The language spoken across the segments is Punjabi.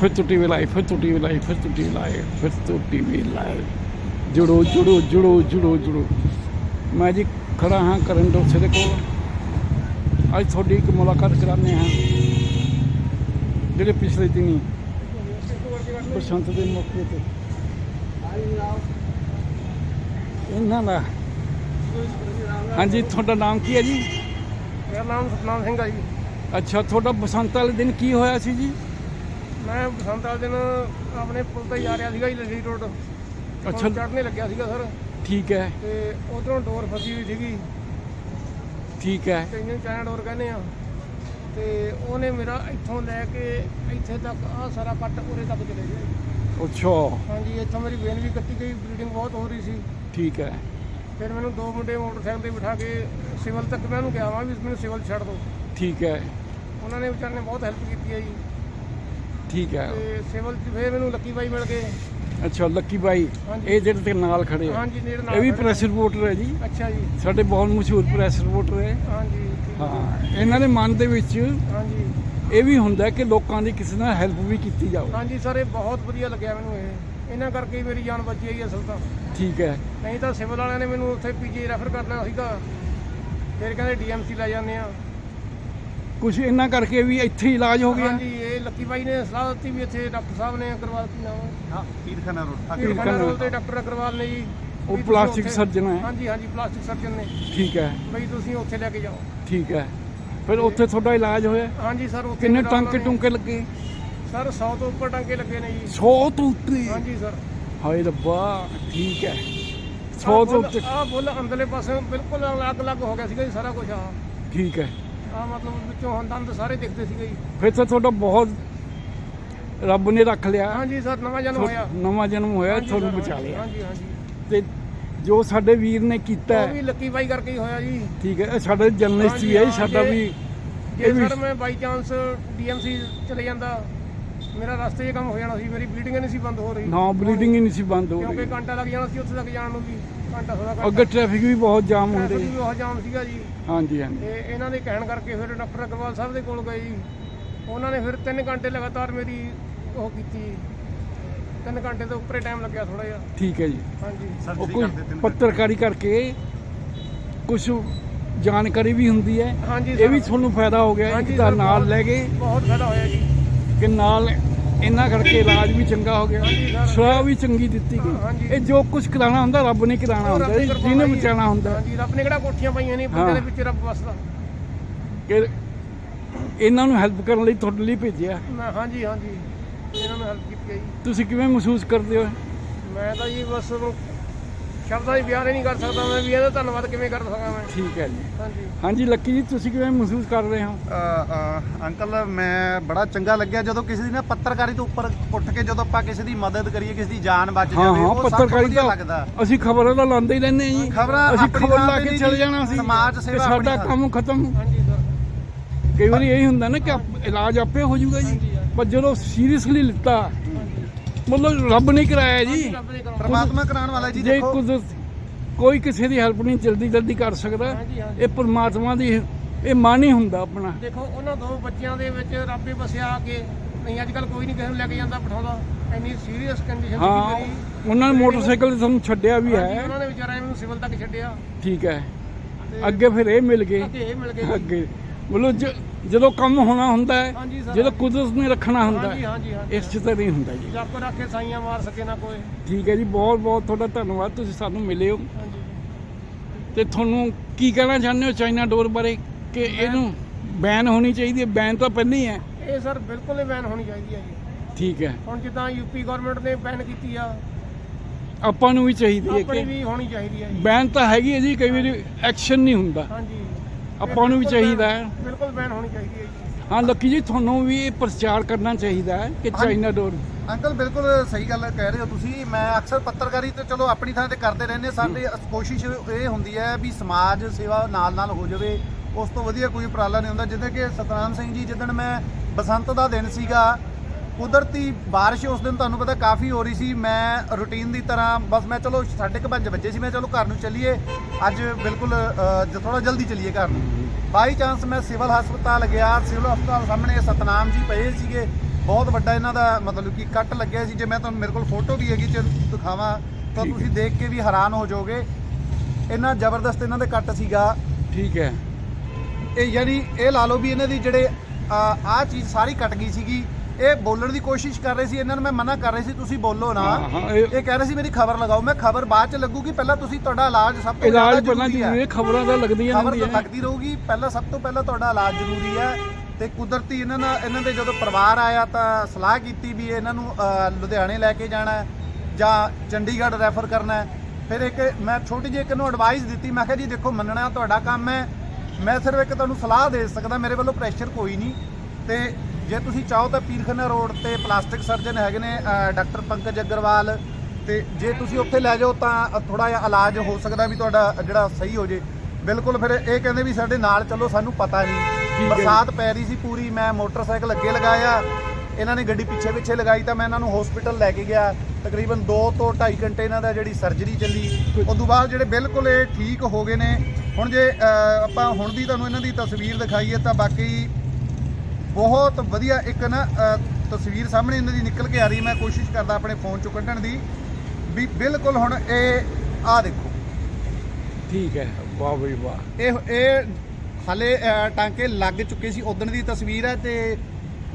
ਫਿਰ ਤੋਂ ਟੀਵੀ ਲਾਈਵ ਫਿਰ ਤੋਂ ਟੀਵੀ ਲਾਈਵ ਫਿਰ ਤੋਂ ਟੀਵੀ ਲਾਈਵ ਫਿਰ ਤੋਂ ਟੀਵੀ ਲਾਈਵ ਜੁੜੋ ਜੁੜੋ ਜੁੜੋ ਜੁੜੋ ਜੁੜੋ ਮੈਂ ਜੀ ਖੜਾ ਹਾਂ ਕਰਨ ਡੋਸੇ ਦੇ ਕੋਲ ਅੱਜ ਤੁਹਾਡੀ ਇੱਕ ਮੁਲਾਕਾਤ ਕਰਾਉਂਦੇ ਹਾਂ ਜਿਹੜੇ ਪਿਛਲੇ ਦਿਨੀ ਬਸੰਤ ਦੇ ਮੌਕੇ ਤੇ ਇਹਨਾਂ ਦਾ ਹਾਂਜੀ ਤੁਹਾਡਾ ਨਾਮ ਕੀ ਹੈ ਜੀ ਮੇਰਾ ਨਾਮ ਸਤਨਾਮ ਸਿੰਘ ਆ ਜੀ ਅੱਛਾ ਤੁਹਾਡਾ ਬਸੰਤ ਵਾਲੇ ਦਿਨ ਕੀ ਹੋਇਆ ਸੀ ਜੀ ਮੈਂ ਬਸੰਤ ਵਾਲੇ ਦਿਨ ਆਪਣੇ ਪੁਲ ਤੇ ਜਾ ਰਿਹਾ ਸੀਗਾ ਜੀ ਲਸੀ ਰੋਡ। ਅੱਛਾ। ਚੜ੍ਹਨੇ ਲੱਗਿਆ ਸੀਗਾ ਸਰ। ਠੀਕ ਹੈ। ਤੇ ਉਧਰੋਂ ਡੋਰ ਫਸੀ ਹੋਈ ਸੀਗੀ। ਠੀਕ ਹੈ। ਤੇ ਇਹਨੂੰ ਚਾਈਨਾ ਡੋਰ ਕਹਿੰਦੇ ਆ। ਤੇ ਉਹਨੇ ਮੇਰਾ ਇੱਥੋਂ ਲੈ ਕੇ ਇੱਥੇ ਤੱਕ ਆ ਸਾਰਾ ਕੱਟ ਉਰੇ ਤੱਕ ਚਲੇ ਗਿਆ ਅੱਛਾ। ਹਾਂਜੀ ਇੱਥੋਂ ਮੇਰੀ ਵੇਨ ਵੀ ਕੱਟੀ ਗਈ ਬਲੀਡਿੰਗ ਬਹੁਤ ਹੋ ਰਹੀ ਸੀ। ਠੀਕ ਹੈ। ਫਿਰ ਮੈਨੂੰ ਦੋ ਮੁੰਡੇ ਮੋਟਰਸਾਈਕਲ ਤੇ ਬਿਠਾ ਕੇ ਸਿਵਲ ਤੱਕ ਮੈਂ ਉਹਨੂੰ ਕਿਹਾ ਵਾ ਵੀ ਮੈਨੂੰ ਸਿਵਲ ਛੱਡ ਦਿਓ। ਠੀਕ ਹੈ। ਉਹਨਾਂ ਨੇ ਵਿਚਾਰ ਨੇ ਬਹੁਤ ਹੈਲਪ ਕੀਤੀ ਹੈ ਜੀ। ਠੀਕ ਹੈ। ਤੇ ਸਿਵਲ 'ਚ ਫਿਰ ਮੈਨੂੰ ਲੱਕੀ ਬਾਈ ਮਿਲ ਗਏ। ਅੱਛਾ ਲੱਕੀ ਬਾਈ ਹਾਂਜੀ। ਇਹ ਜਿਹੜੇ ਤੇ ਨਾਲ ਖੜੇ ਆ। ਹਾਂਜੀ ਨੇੜੇ ਨਾਲ ਇਹ ਵੀ ਖੜੇ। ਪ੍ਰੈਸ ਰਿਪੋਰਟਰ ਹੈ ਜੀ। ਅੱਛਾ ਜੀ। ਸਾਡੇ ਬਹੁਤ ਮਸ਼ਹੂਰ ਪ੍ਰੈਸ ਰਿਪੋਰਟਰ ਹੈ। ਹਾਂਜੀ ਠੀਕ ਹੈ। ਹਾਂ ਇਹਨਾਂ ਦੇ ਮਨ ਦੇ ਵਿੱਚ ਹਾਂਜੀ। ਇਹ ਵੀ ਹੁੰਦਾ ਕਿ ਲੋਕਾਂ ਦੀ ਕਿਸੇ ਨਾਲ ਹੈਲਪ ਵੀ ਕੀਤੀ ਜਾਵੇ। ਹਾਂਜੀ ਸਰ ਇਹ ਬਹੁਤ ਵਧੀਆ ਲੱਗਿਆ ਮੈਨੂੰ ਇਹ। ਇਹਨਾਂ ਕਰਕੇ ਹੀ ਮੇਰੀ ਜਾਨ ਬਚੀ ਹੈ ਅਸਲ ਤਾਂ। ਠੀਕ ਹੈ। ਨਹੀਂ ਤਾਂ ਸਿਵਲ ਵਾਲਿਆਂ ਨੇ ਮੈਨੂੰ ਉੱਥੇ ਪੀਜੀ ਰੈਫਰ ਕਰਨਾ ਸੀਗਾ। ਫਿਰ ਕਹਿੰਦੇ ਡੀਐਮਸੀ ਲੈ ਜਾਂਦੇ ਆ। ਕੁਝ ਇਹਨਾਂ ਕਰਕੇ ਵੀ ਇੱਥੇ ਹੀ ਇਲਾਜ ਹੋ ਗਿਆ। ਹਾਂਜੀ ਇਹ ਲੱਕੀ ਬਾਈ ਨੇ ਸਲਾਹ ਦਿੱਤੀ ਵੀ ਇੱਥੇ ਡਾਕਟਰ ਸਾਹਿਬ ਨੇ ਅਗਰਵਾਲ ਕੀ ਨਾਮ ਹੈ? ਪੀਰਖਾਨਾ ਰੋਡ ਪੀਰਖਾਨਾ। ਰੋਡ ਤੇ ਡਾਕਟਰ ਅਗਰਵਾਲ ਨੇ ਜੀ। ਉਹ ਪਲਾਸਟਿਕ ਸਰਜਨ ਹੈ। ਹਾਂਜੀ ਹਾਂਜੀ ਪਲਾਸਟਿਕ ਸਰਜਨ ਨੇ। ਠੀਕ ਹੈ। ਬਈ ਤੁਸੀਂ ਉੱਥੇ ਲੈ ਕੇ ਜਾਓ। ਠੀਕ ਹੈ। ਫਿਰ ਉੱਥੇ ਤੁਹਾਡਾ ਇਲਾਜ ਹੋਇਆ? ਹਾਂਜੀ ਸਰ ਉੱਥੇ ਕਿੰਨੇ ਟਾਂਕੇ ਟੁੰਕੇ ਲੱਗੇ? ਸਰ 100 ਤੋਂ ਉੱਪਰ ਟਾਂਕੇ ਲੱਗੇ ਨੇ ਜੀ। 100 ਤੋਂ ਉੱਤੇ ਹਾਂਜੀ ਸਰ। ਹਾਏ ਰੱਬਾ ਠੀਕ ਹੈ। 100 ਤੋਂ ਉੱਤੇ ਆ ਬੁੱਲ ਅੰਦਰਲੇ ਪਾਸੇ ਬਿਲਕੁਲ ਅਲੱਗ-ਅਲੱਗ ਹੋ ਗਿਆ ਸੀਗਾ ਜੀ ਸਾਰਾ ਕੁਝ ਆ ਠੀਕ ਹੈ। ਆ ਮਤਲਬ ਵਿੱਚੋਂ ਹੁਣ ਦੰਦ ਸਾਰੇ ਦਿਖਦੇ ਸੀਗੇ ਜੀ। ਫਿਰ ਤਾਂ ਤੁਹਾਡਾ ਬਹੁਤ ਰੱਬ ਨੇ ਰੱਖ ਲਿਆ। ਹਾਂਜੀ ਸਰ ਨਵਾਂ ਜਨਮ ਹੋਇਆ। ਨਵਾਂ ਜਨਮ ਹੋਇਆ ਹਾਂਜੀ ਤੁਹਾਨੂੰ ਸਰ, ਬਚਾ ਲਿਆ। ਹਾਂਜੀ ਹਾਂਜੀ। ਤੇ ਜੋ ਸਾਡੇ ਵੀਰ ਨੇ ਕੀਤਾ ਉਹ ਵੀ ਲੱਕੀ ਬਾਈ ਕਰਕੇ ਹੀ ਹੋਇਆ ਜੀ। ਠੀਕ ਹੈ ਇਹ ਸਾਡਾ ਜਰਨਲਿਸਟ ਹੀ ਹੈ ਸਾਡਾ ਵੀ ਜੇ ਇਹ ਵੀ ਸਰ ਮੈਂ ਬਾਈ ਚਾਂਸ ਡੀਐਮਸੀ ਚਲੇ ਜਾਂਦਾ ਮੇਰਾ ਰਸਤੇ 'ਚ ਕੰਮ ਹੋ ਜਾਣਾ ਸੀ ਮੇਰੀ ਬਲੀਡਿੰਗ ਨਹੀਂ ਸੀ ਬੰਦ ਹੋ ਰਹੀ। ਨਾ ਬਲੀਡਿੰਗ ਹੀ ਨਹੀਂ ਸੀ ਬੰਦ ਹੋ ਕਿਉਂਕਿ ਰਹੀ। ਘੰਟਾ ਲੱਗ ਜਾਣਾ ਸੀ ਉੱਥੇ ਤੱਕ ਜਾਣ ਨੂੰ ਵੀ ਘੰਟਾ ਥੋੜਾ ਅੱਗੇ ਟ੍ਰੈਫਿਕ ਵੀ ਬਹੁਤ ਜਾਮ ਹੁੰਦੇ ਵੀ ਬਹੁਤ ਜਾਮ ਸੀਗਾ ਜੀ। ਹਾਂਜੀ ਹਾਂਜੀ। ਤੇ ਇਹਨਾਂ ਦੇ ਕਹਿਣ ਕਰਕੇ ਫਿਰ ਡਾਕਟਰ ਅਗਰਵਾਲ ਸਾਹਿਬ ਦੇ ਕੋਲ ਗਏ ਜੀ। ਉਹਨਾਂ ਨੇ ਫਿਰ 3 ਘੰਟੇ ਲਗਾਤਾਰ ਮੇਰੀ ਉਹ ਕੀਤੀ। 3 ਘੰਟੇ ਤੋਂ ਉੱਪਰੇ ਟਾਈਮ ਲੱਗਿਆ ਥੋੜਾ ਜਿਹਾ। ਠੀਕ ਹੈ ਜੀ। ਹਾਂਜੀ। ਉਹ ਕੋਈ ਪੱਤਰਕਾਰੀ ਕਰਕੇ ਕੁਝ ਜਾਣਕਾਰੀ ਵੀ ਹੁੰਦੀ ਹੈ। ਹਾਂਜੀ ਇਹ ਵੀ ਤੁਹਾਨੂੰ ਫਾਇਦਾ ਹੋ ਗਿਆ ਹਾਂਜੀ ਇੱਕ ਤਾਂ ਸਰ, ਨਾਲ ਬਹੁਤ- ਲੈ ਗਏ। ਬਹੁਤ ਫਾਇਦਾ ਹੋਇਆ ਜੀ। ਕਿ ਨਾਲ ਇਹਨਾਂ ਕਰਕੇ ਇਲਾਜ ਵੀ ਚੰਗਾ ਹੋ ਗਿਆ। ਸਲਾਹ ਵੀ ਚੰਗੀ ਦਿੱਤੀ। ਗਈ ਇਹ ਜੋ ਕੁਝ ਕਰਾਉਣਾ ਹੁੰਦਾ ਰੱਬ ਨੇ ਕਰਾਉਣਾ ਉਹ ਹੁੰਦਾ ਜਿਹਨੇ ਜੀ। ਬਚਾਉਣਾ ਹੁੰਦਾ ਰੱਬ ਨੇ ਕਿਹੜਾ ਕੋਠੀਆਂ ਪਾਈਆਂ ਨੇ ਬੰਦੇ। ਦੇ ਵਿੱਚ ਰੱਬ ਵਸਦਾ ਕਿ ਇਹਨਾਂ ਨੂੰ ਹੈਲਪ ਕਰਨ ਲਈ ਤੁਹਾਡੇ ਲਈ ਭੇਜਿਆ ਹਾਂਜੀ ਹਾਂਜੀ ਇਹਨਾਂ ਨੇ ਹੈਲਪ ਕੀਤੀ ਹੈ ਤੁਸੀਂ ਕਿਵੇਂ ਮਹਿਸੂਸ ਕਰਦੇ ਹੋ ਮੈਂ ਤਾਂ ਜੀ ਬਸ ਸ਼ਬਦਾਂ ਦੀ ਬਿਆਨ ਹੀ ਨਹੀਂ ਕਰ ਸਕਦਾ ਮੈਂ ਵੀ ਇਹਦਾ ਧੰਨਵਾਦ ਕਿਵੇਂ ਕਰ ਸਕਾਂ ਮੈਂ। ਠੀਕ ਹੈ ਜੀ। ਹਾਂਜੀ। ਹਾਂਜੀ ਲੱਕੀ ਜੀ ਤੁਸੀਂ ਕਿਵੇਂ ਮਹਿਸੂਸ ਕਰ ਰਹੇ ਹੋ? ਅ, ਅ, ਅੰਕਲ ਮੈਂ ਬੜਾ ਚੰਗਾ ਲੱਗਿਆ ਜਦੋਂ ਕਿਸੇ ਦੀ ਨਾ ਪੱਤਰਕਾਰੀ ਤੋਂ ਉੱਪਰ ਉੱਠ ਕੇ ਜਦੋਂ ਆਪਾਂ ਕਿਸੇ ਦੀ ਮਦਦ ਕਰੀਏ ਕਿਸੇ ਦੀ ਜਾਨ ਬਚ ਹਾਂ ਜਾਵੇ ਹਾਂ ਉਹ ਸਭ ਤੋਂ ਪੱਤਰਕਾਰੀ ਵਧੀਆ ਤਾਂ ਲੱਗਦਾ। ਅਸੀਂ ਖਬਰਾਂ ਤਾਂ ਲਾਉਂਦੇ ਹੀ ਰਹਿੰਦੇ ਹਾਂ ਜੀ। ਖਬਰਾਂ ਅਸੀਂ ਆਪਣੀ ਖਬਰ ਲਾ ਥਾਂ ਕੇ ਚਲੇ ਨਹੀਂ, ਜਾਣਾ ਸੀ। ਸਮਾਜ ਸੇਵਾ ਸਾਡਾ ਆਪਣੀ ਕੰਮ ਖਤਮ। ਹਾਂਜੀ ਸਰ। ਕਈ ਵਾਰੀ ਇਹ ਹੁੰਦਾ ਨਾ ਕਿ ਆਪ- ਇਲਾਜ ਆਪੇ ਹੋ ਜਾਊਗਾ ਜੀ। ਪਰ ਜਦੋਂ ਸੀਰੀਅਸਲੀ ਲਿੱਤਾ ਮਤਲਬ ਰੱਬ ਨੇ ਕਰਾਇਆ ਜੀ। ਪਰਮਾਤਮਾ ਕਰਾਉਣ ਵਾਲਾ ਜੀ ਜੇ ਦੇਖੋ। ਕੁਝ ਕੋਈ ਕਿਸੇ ਦੀ ਹੈਲਪ ਨਹੀਂ ਜਲਦੀ ਜਲਦੀ ਕਰ ਸਕਦਾ ਹਾਂਜੀ ਹਾਂਜੀ। ਇਹ ਪਰਮਾਤਮਾ ਦੀ ਇਹ ਮਨ ਹੀ ਹੁੰਦਾ ਆਪਣਾ। ਦੇਖੋ ਉਹਨਾਂ ਦੋ ਬੱਚਿਆਂ ਦੇ ਵਿੱਚ ਰੱਬ ਹੀ ਵਸਿਆ ਆ ਕੇ ਨਹੀਂ ਅੱਜ ਕੱਲ ਕੋਈ ਨਹੀਂ ਕਿਸੇ ਨੂੰ ਲੈ ਕੇ ਜਾਂਦਾ ਬਿਠਾਉਂਦਾ। ਇੰਨੀ ਸੀਰੀਅਸ ਕੰਡੀਸ਼ਨ ਹਾਂ ਉਹਨਾਂ ਨੇ ਮੋਟਰਸਾਈਕਲ ਤੇ ਸਾਨੂੰ ਛੱਡਿਆ ਵੀ ਹੈ। ਉਹਨਾਂ ਨੇ ਵਿਚਾਰਿਆਂ ਮੈਨੂੰ ਸਿਵਲ ਤੱਕ ਛੱਡਿਆ। ਠੀਕ ਹੈ। ਤੇ ਅੱਗੇ ਫਿਰ ਇਹ ਮਿਲ ਗਏ। ਅੱਗੇ ਇਹ ਮਿਲ ਗਏ। ਅੱਗੇ। ਮਤਲਬ ਜਦੋਂ ਕੰਮ ਹੋਣਾ ਹੁੰਦਾ ਹੈ ਹਾਂਜੀ ਸਰ। ਜਦੋਂ ਕੁਦਰਤ ਨੇ ਰੱਖਣਾ ਹੁੰਦਾ ਹਾਂਜੀ ਹੈ ਹਾਂਜੀ। ਇਸ ਚ ਤਾਂ ਨਹੀਂ ਹੁੰਦਾ ਜੀ। ਰੱਬ ਰੱਖੇ ਸਾਈਆਂ ਮਾਰ ਸਕੇ ਨਾ ਕੋਈ। ਠੀਕ ਹੈ ਜੀ ਬਹੁਤ ਬਹੁਤ ਤੁਹਾਡਾ ਧੰਨਵਾਦ ਤੁਸੀਂ ਸਾਨੂੰ ਮਿਲੇ ਹੋ ਹਾਂਜੀ। ਤੇ ਤੁਹਾਨੂੰ ਕੀ ਕਹਿਣਾ ਚਾਹੁੰਦੇ ਹੋ ਚਾਈਨਾ ਡੋਰ ਬਾਰੇ? ਕਿ ਇਹਨੂੰ ਬੈਨ ਹੋਣੀ ਚਾਹੀਦੀ ਹੈ ਬੈਨ ਤਾਂ ਪਹਿਲਾਂ ਹੀ। ਹੈ ਇਹ ਸਰ ਬਿਲਕੁਲ ਹੀ ਬੈਨ ਹੋਣੀ ਚਾਹੀਦੀ ਹੈ ਜੀ। ਠੀਕ ਹੈ। ਹੁਣ ਜਿੱਦਾਂ ਯੂਪੀ ਗਵਰਨਮੈਂਟ ਨੇ ਬੈਨ ਕੀਤੀ ਆ ਆਪਾਂ ਨੂੰ ਵੀ ਚਾਹੀਦੀ ਹੈ ਆਪਣੀ ਕਿ ਵੀ ਹੋਣੀ ਚਾਹੀਦੀ ਹੈ ਜੀ। ਬੈਨ ਤਾਂ ਹੈਗੀ ਹੈ ਜੀ ਕਈ ਵਾਰੀ ਐਕਸ਼ਨ ਨਹੀਂ ਹੁੰਦਾ। ਹਾਂਜੀ। ਆਪਾਂ ਨੂੰ ਵੀ ਚਾਹੀਦਾ ਹੈ। ਬਿਲਕੁਲ ਬੈਨ ਹੋਣੀ ਚਾਹੀਦੀ ਹੈ ਜੀ। ਹਾਂ ਲੱਕੀ ਜੀ ਤੁਹਾਨੂੰ ਵੀ ਇਹ ਪ੍ਰਚਾਰ ਕਰਨਾ ਚਾਹੀਦਾ ਹੈ ਕਿ। ਚਾਈਨਾ ਡੋਰ। ਅੰਕਲ ਬਿਲਕੁਲ ਸਹੀ ਗੱਲ ਕਹਿ ਰਹੇ ਹੋ ਤੁਸੀਂ। ਮੈਂ ਅਕਸਰ ਪੱਤਰਕਾਰੀ ਤੇ ਚਲੋ ਆਪਣੀ ਥਾਂ ਤੇ ਕਰਦੇ ਰਹਿੰਦੇ ਸਾਡੀ ਕੋਸ਼ਿਸ਼ ਇਹ ਹੁੰਦੀ ਹੈ ਵੀ ਸਮਾਜ ਸੇਵਾ ਨਾਲ ਨਾਲ ਹੋ ਜਾਵੇ। ਉਸ ਤੋਂ ਵਧੀਆ ਕੋਈ ਉਪਰਾਲਾ ਨਹੀਂ ਹੁੰਦਾ। ਜਿੱਦਾਂ ਕਿ ਸਤਨਾਮ ਸਿੰਘ ਜੀ ਜਿੱਦਣ ਮੈਂ ਬਸੰਤ ਦਾ ਦਿਨ ਸੀਗਾ ਕੁਦਰਤੀ ਬਾਰਿਸ਼ ਉਸ ਦਿਨ ਤੁਹਾਨੂੰ ਪਤਾ ਕਾਫੀ ਹੋ ਰਹੀ ਸੀ। ਮੈਂ ਰੁਟੀਨ ਦੀ ਤਰ੍ਹਾਂ ਬਸ ਮੈਂ ਚਲੋ ਸਾਢੇ ਕੁ ਪੰਜ ਵਜੇ ਸੀ ਮੈਂ ਚਲੋ ਘਰ ਨੂੰ ਚੱਲੀਏ। ਅੱਜ ਬਿਲਕੁਲ ਥੋੜਾ ਜਲਦੀ ਚੱਲੀਏ ਘਰ ਨੂੰ। ਬਾਈ ਚਾਂਸ ਮੈਂ ਸਿਵਲ ਹਸਪਤਾਲ ਗਿਆ ਸਿਵਲ ਹਸਪਤਾਲ ਸਾਹਮਣੇ ਸਤਨਾਮ ਜੀ ਪਏ ਸੀਗੇ। ਬਹੁਤ ਵੱਡਾ ਇਹਨਾਂ ਦਾ ਮਤਲਬ ਕਿ ਕੱਟ ਲੱਗਿਆ ਸੀ। ਜੇ ਮੈਂ ਤੁਹਾਨੂੰ ਮੇਰੇ ਕੋਲ ਫੋਟੋ ਵੀ ਹੈਗੀ ਜੇ ਦਿਖਾਵਾਂ ਤਾਂ। ਤੁਸੀਂ ਦੇਖ ਕੇ ਵੀ ਹੈਰਾਨ ਹੋ ਜਾਓਗੇ। ਇੰਨਾ ਜ਼ਬਰਦਸਤ ਇਹਨਾਂ ਦੇ ਕੱਟ ਸੀਗਾ। ਠੀਕ ਹੈ। ਇਹ ਯਾਨੀ ਇਹ ਲਾ ਲਓ ਵੀ ਇਹਨਾਂ ਦੀ ਜਿਹੜੇ ਆ ਚੀਜ਼ ਸਾਰੀ ਕੱਟ ਗਈ ਸੀਗੀ। ਇਹ ਬੋਲਣ ਦੀ ਕੋਸ਼ਿਸ਼ ਕਰ ਰਹੇ ਸੀ ਇਹਨਾਂ ਨੂੰ ਮੈਂ ਮਨਾ ਕਰ ਰਹੀ ਸੀ ਤੁਸੀਂ ਬੋਲੋ ਨਾ। ਹਾਂ, ਹਾਂ, ਇਹ- ਇਹ ਕਹਿ ਰਹੇ ਸੀ ਮੇਰੀ ਖਬਰ ਲਗਾਓ। ਮੈਂ ਖਬਰ ਬਾਅਦ ਚ ਲੱਗੂਗੀ ਪਹਿਲਾਂ ਤੁਸੀਂ ਤੁਹਾਡਾ ਇਲਾਜ ਸਭ ਤੋਂ ਇਲਾਜ ਪਹਿਲਾਂ ਜ਼ਰੂਰੀ ਹੈ। ਖਬਰਾਂ ਤਾਂ ਲੱਗਦੀਆਂ ਖਬਰ ਤਾਂ ਰਹਿੰਦੀਆਂ ਲੱਗਦੀ ਰਹੂਗੀ ਪਹਿਲਾਂ ਸਭ ਤੋਂ ਪਹਿਲਾਂ ਤੁਹਾਡਾ ਇਲਾਜ ਜ਼ਰੂਰੀ ਹੈ। ਤੇ ਕੁਦਰਤੀ ਇਹਨਾਂ ਨਾਲ ਇਹਨਾਂ ਦੇ ਜਦੋਂ ਪਰਿਵਾਰ ਆਇਆ ਤਾਂ ਸਲਾਹ ਕੀਤੀ ਵੀ ਇਹਨਾਂ ਨੂੰ ਲੁਧਿਆਣੇ ਲੈ ਕੇ ਜਾਣਾ ਹੈ ਜਾਂ ਚੰਡੀਗੜ੍ਹ ਰੈਫਰ ਕਰਨਾ ਹੈ। ਫਿਰ ਇੱਕ ਮੈਂ ਛੋਟੀ ਜਿਹੀ ਇੱਕ ਨੂੰ ਐਡਵਾਈਸ ਦਿੱਤੀ ਮੈਂ ਕਿਹਾ ਜੀ ਦੇਖੋ ਮੰਨਣਾ ਤੁਹਾਡਾ ਕੰਮ ਹੈ। ਮੈਂ ਸਿਰਫ ਇੱਕ ਤੁਹਾਨੂੰ ਸਲਾਹ ਦੇ ਸਕਦਾ ਮੇਰੇ ਵੱਲੋਂ ਪ੍ਰੈਸ਼ਰ ਕੋਈ ਨਹੀਂ। ਤੇ ਜੇ ਤੁਸੀਂ ਚਾਹੋ ਤਾਂ ਪੀਰਖਨਾ ਰੋਡ ਤੇ ਪਲਾਸਟਿਕ ਸਰਜਨ ਹੈਗੇ ਨੇ ਡਾਕਟਰ ਪੰਕਜ ਅਗਰਵਾਲ। ਤੇ ਜੇ ਤੁਸੀਂ ਉੱਥੇ ਲੈ ਜਾਓ ਤਾਂ ਥੋੜਾ ਜਿਹਾ ਇਲਾਜ ਹੋ ਸਕਦਾ ਵੀ ਤੁਹਾਡਾ ਜਿਹੜਾ ਸਹੀ ਹੋ ਜੇ। ਬਿਲਕੁਲ ਫਿਰ ਇਹ ਕਹਿੰਦੇ ਵੀ ਸਾਡੇ ਨਾਲ ਚੱਲੋ ਸਾਨੂੰ ਪਤਾ ਨਹੀਂ। ਬਰਸਾਤ ਪੈ ਰਹੀ ਸੀ ਪੂਰੀ ਮੈਂ ਮੋਟਰਸਾਈਕਲ ਅੱਗੇ ਲਗਾਇਆ। ਇਹਨਾਂ ਨੇ ਗੱਡੀ ਪਿੱਛੇ ਪਿੱਛੇ ਲਗਾਈ ਤਾਂ ਮੈਂ ਇਹਨਾਂ ਨੂੰ ਹਸਪੀਟਲ ਲੈ ਕੇ ਗਿਆ। ਤਕਰੀਬਨ 2 ਤੋਂ 2.5 ਘੰਟੇ ਇਹਨਾਂ ਦਾ ਜਿਹੜੀ ਸਰਜਰੀ ਚੱਲੀ। ਉਸ ਤੋਂ ਬਾਅਦ ਜਿਹੜੇ ਬਿਲਕੁਲ ਇਹ ਠੀਕ ਹੋ ਗਏ ਨੇ। ਹੁਣ ਜੇ ਆਪਾਂ ਹੁਣ ਦੀ ਤੁਹਾਨੂੰ ਇਹਨਾਂ ਦੀ ਤਸਵੀਰ ਦਿਖਾਈਏ ਤਾਂ ਬਾਕੀ ਬਹੁਤ ਵਧੀਆ ਇੱਕ ਨਾ ਤਸਵੀਰ ਸਾਹਮਣੇ ਇਹਨਾਂ ਦੀ ਨਿਕਲ ਕੇ ਆ ਰਹੀ ਮੈਂ ਕੋਸ਼ਿਸ਼ ਕਰਦਾ ਆਪਣੇ ਫੋਨ ਚੋਂ ਕੱਢਣ ਦੀ। ਵੀ ਬਿਲਕੁਲ ਹੁਣ ਇਹ ਆਹ ਦੇਖੋ। ਠੀਕ ਹੈ। ਵਾਹ ਬਈ ਵਾਹ। ਇਹ ਇਹ ਹਲੇ ਟਾਂਕੇ ਲੱਗ ਚੁੱਕੇ ਸੀ ਉਦਣ ਦੀ ਤਸਵੀਰ ਹੈ ਤੇ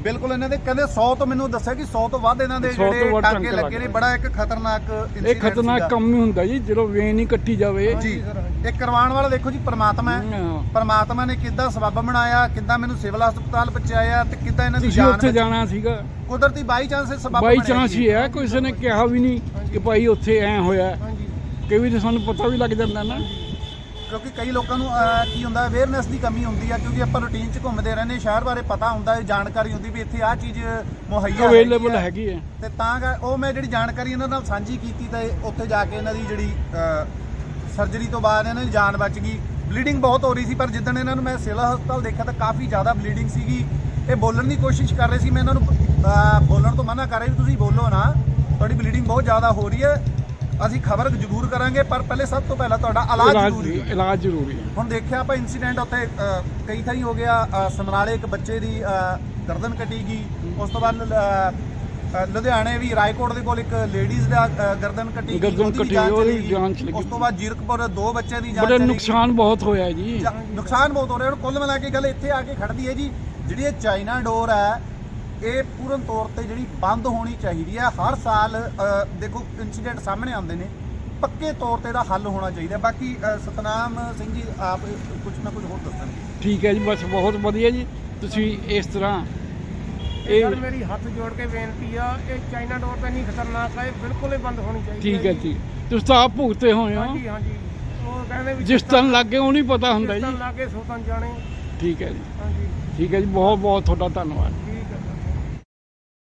ਬਿਲਕੁਲ ਇਹਨਾਂ ਦੇ ਕਹਿੰਦੇ 100 ਤੋਂ ਮੈਨੂੰ ਦੱਸਿਆ ਕਿ 100 ਤੋਂ ਵੱਧ ਇਹਨਾਂ ਦੇ 100 ਤੋਂ ਜਿਹੜੇ ਟਾਂਕੇ ਲੱਗੇ ਨੇ। ਬੜਾ ਇੱਕ ਖਤਰਨਾਕ ਇਹ ਖਤਰਨਾਕ। ਕੰਮ ਹੀ ਹੁੰਦਾ ਜੀ ਜਦੋਂ ਵੇਨ ਹੀ ਕੱਟੀ ਜਾਵੇ। ਜੀ ਇਹ ਕਰਵਾਉਣ ਵਾਲਾ ਦੇਖੋ ਜੀ ਪ੍ਰਮਾਤਮਾ ਹੈ। ਪਰਮਾਤਮਾ ਨੇ ਕਿੱਦਾਂ ਸਬਬ ਬਣਾਇਆ ਕਿੱਦਾਂ ਮੈਨੂੰ ਸਿਵਲ ਹਸਪਤਾਲ ਪਹੁੰਚਾਇਆ ਤੇ ਕਿੱਦਾਂ ਇਹਨਾਂ ਦੀ ਤੁਸੀਂ ਜਾਨ ਉੱਥੇ ਬਚਾਈ। ਜਾਣਾ ਸੀਗਾ ਕੁਦਰਤੀ ਬਾਈ ਚਾਂਸ ਇਹ ਸਬਬ ਬਾਈ ਬਣਿਆ ਚਾਂਸ ਜੀ। ਹੀ ਹੈ ਕਿਸੇ ਨੇ ਕਿਹਾ ਵੀ ਨਹੀਂ ਕਿ ਭਾਈ ਉੱਥੇ ਐ ਹੋਇਆ ਹਾਂਜੀ ਕਿ ਵੀ ਤਾਂ ਸਾਨੂੰ ਪਤਾ ਵੀ ਲੱਗ ਜਾਂਦਾ ਨਾ ਕਿਉਂਕਿ ਕਈ ਲੋਕਾਂ ਨੂੰ ਅਹ, ਕੀ ਹੁੰਦਾ ਅਵੇਅਰਨੈਸ ਦੀ ਕਮੀ ਹੁੰਦੀ ਆ ਕਿਉਂਕਿ ਆਪਾਂ ਰੂਟੀਨ 'ਚ ਘੁੰਮਦੇ ਰਹਿੰਦੇ ਸ਼ਹਿਰ ਬਾਰੇ ਪਤਾ ਹੁੰਦਾ ਹੈ ਜਾਣਕਾਰੀ ਹੁੰਦੀ ਵੀ ਇੱਥੇ ਆਹ ਚੀਜ਼ ਮੁਹੱਈਆ ਅਵੇਲੇਬਲ ਹੈਗੀ ਹੈ ਤੇ ਤਾਂ ਕਰ- ਉਹ ਮੈਂ ਜਿਹੜੀ ਜਾਣਕਾਰੀ ਇਹਨਾਂ ਨਾਲ ਸਾਂਝੀ ਕੀਤੀ ਤਾਂ ਇਹ ਉੱਥੇ ਜਾ ਕੇ ਇਹਨਾਂ ਦੀ ਜਿਹੜੀ ਸਰਜਰੀ ਤੋਂ ਬਾਅਦ ਇਹਨਾਂ ਦੀ ਜਾਨ ਬਚ ਗਈ। ਬਲੀਡਿੰਗ ਬਹੁਤ ਹੋ ਰਹੀ ਸੀ ਪਰ ਜਿੱਦਣ ਇਹਨਾਂ ਨੂੰ ਮੈਂ ਸਿਵਲ ਹਸਪਤਾਲ ਦੇਖਿਆ ਤਾਂ ਕਾਫੀ ਜ਼ਿਆਦਾ ਬਲੀਡਿੰਗ ਸੀਗੀ। ਇਹ ਬੋਲਣ ਦੀ ਕੋਸ਼ਿਸ਼ ਕਰ ਰਹੇ ਸੀ ਮੈਂ ਇਹਨਾਂ ਨੂੰ ਬੋਲਣ ਤੋਂ ਮਨਾ ਕਰ ਰਿਹਾ ਵੀ ਤੁਸੀਂ ਬੋਲੋ ਨਾ। ਤੁਹਾਡੀ ਬਲੀਡਿੰਗ ਬਹੁਤ ਜ਼ਿਆਦਾ ਹੋ ਰਹੀ ਹੈ। ਅਸੀਂ ਖਬਰ ਜ਼ਰੂਰ ਕਰਾਂਗੇ ਪਰ ਪਹਿਲੇ ਸਭ ਤੋਂ ਪਹਿਲਾਂ ਤੁਹਾਡਾ ਇਲਾਜ ਜ਼ਰੂਰੀ ਹੈ। ਇਲਾਜ ਜ਼ਰੂਰੀ ਹੈ। ਹੁਣ ਦੇਖਿਆ ਆਪਾਂ ਇਨਸੀਡੈਂਟ ਉੱਥੇ ਕਈ ਥਾਈ ਹੋ ਗਿਆ ਸਮਰਾਲੇ ਇੱਕ ਬੱਚੇ ਦੀ ਗਰਦਨ ਕੱਟੀ ਗਈ। ਉਸ ਤੋਂ ਬਾਅਦ ਲੁਧਿਆਣੇ ਵੀ ਰਾਏਕੋਟ ਦੇ ਕੋਲ ਇੱਕ ਲੇਡੀਜ਼ ਦਾ ਅ, ਗਰਦਨ ਕੱਟੀ ਗਈ ਗਰਦਨ ਉਹਦੀ ਕੱਟੀ, ਜਾਨ ਉਹਦੀ ਚਲੀ ਗਈ। ਉਸ ਤੋਂ ਬਾਅਦ ਜੀਰਕਪੁਰ ਦੋ ਬੱਚਿਆਂ ਦੀ ਜਾਨ ਬੜਾ ਚਲੀ ਗਈ। ਨੁਕਸਾਨ ਬਹੁਤ ਹੋਇਆ ਜੀ। ਜਾ- ਨੁਕਸਾਨ ਬਹੁਤ ਹੋ ਰਿਹਾ। ਹੁਣ ਕੁੱਲ ਮਿਲਾ ਕੇ ਗੱਲ ਇੱਥੇ ਆ ਕੇ ਖੜਦੀ ਹੈ ਜੀ ਜਿਹੜੀ ਇਹ ਚਾਈਨਾ ਡੋਰ ਹੈ ਇਹ ਪੂਰਨ ਤੌਰ ਤੇ ਜਿਹੜੀ ਬੰਦ ਹੋਣੀ ਚਾਹੀਦੀ ਹੈ। ਹਰ ਸਾਲ ਅ, ਦੇਖੋ ਇਨਸੀਡੈਂਟ ਸਾਹਮਣੇ ਆਉਂਦੇ ਨੇ। ਪੱਕੇ ਤੌਰ ਤੇ ਇਹਦਾ ਹੱਲ ਹੋਣਾ ਚਾਹੀਦਾ। ਬਾਕੀ ਅ, ਸਤਨਾਮ ਸਿੰਘ ਜੀ ਆਪ ਕੁਝ ਨਾ ਕੁਝ ਹੋਰ ਦੱਸਣਗੇ। ਠੀਕ ਹੈ ਜੀ ਬਸ ਬਹੁਤ ਵਧੀਆ ਜੀ। ਤੁਸੀਂ ਇਸ ਤਰ੍ਹਾਂ ਇਹ ਇਹ ਮੇਰੀ ਹੱਥ ਜੋੜ ਕੇ ਬੇਨਤੀ ਆ ਇਹ ਚਾਈਨਾ ਡੋਰ ਤਾਂ ਨਹੀਂ ਖਤਰਨਾਕ ਆ ਇਹ ਬਿਲਕੁਲ ਹੀ ਬੰਦ ਹੋਣੀ ਚਾਹੀਦੀ ਠੀਕ ਹੈ ਜੀ। ਤੁਸੀਂ ਤਾਂ ਆਪ ਭੁਗਤੇ ਹੋਏ ਹੋ। ਹਾਂਜੀ ਹਾਂਜੀ। ਉਹ ਕਹਿੰਦੇ ਵੀ ਜਿਸ ਤਨ ਲੱਗੇ ਉਹ ਨਹੀਂ ਪਤਾ ਹੁੰਦਾ ਜਿਸ ਜੀ। ਤਨ ਲਾਗੇ ਸੋ ਤਨ ਜਾਣੇ। ਠੀਕ ਹੈ ਜੀ। ਹਾਂਜੀ। ਠੀਕ ਹੈ ਜੀ ਬਹੁਤ ਬਹੁਤ ਤੁਹਾਡਾ ਧੰਨਵਾਦ।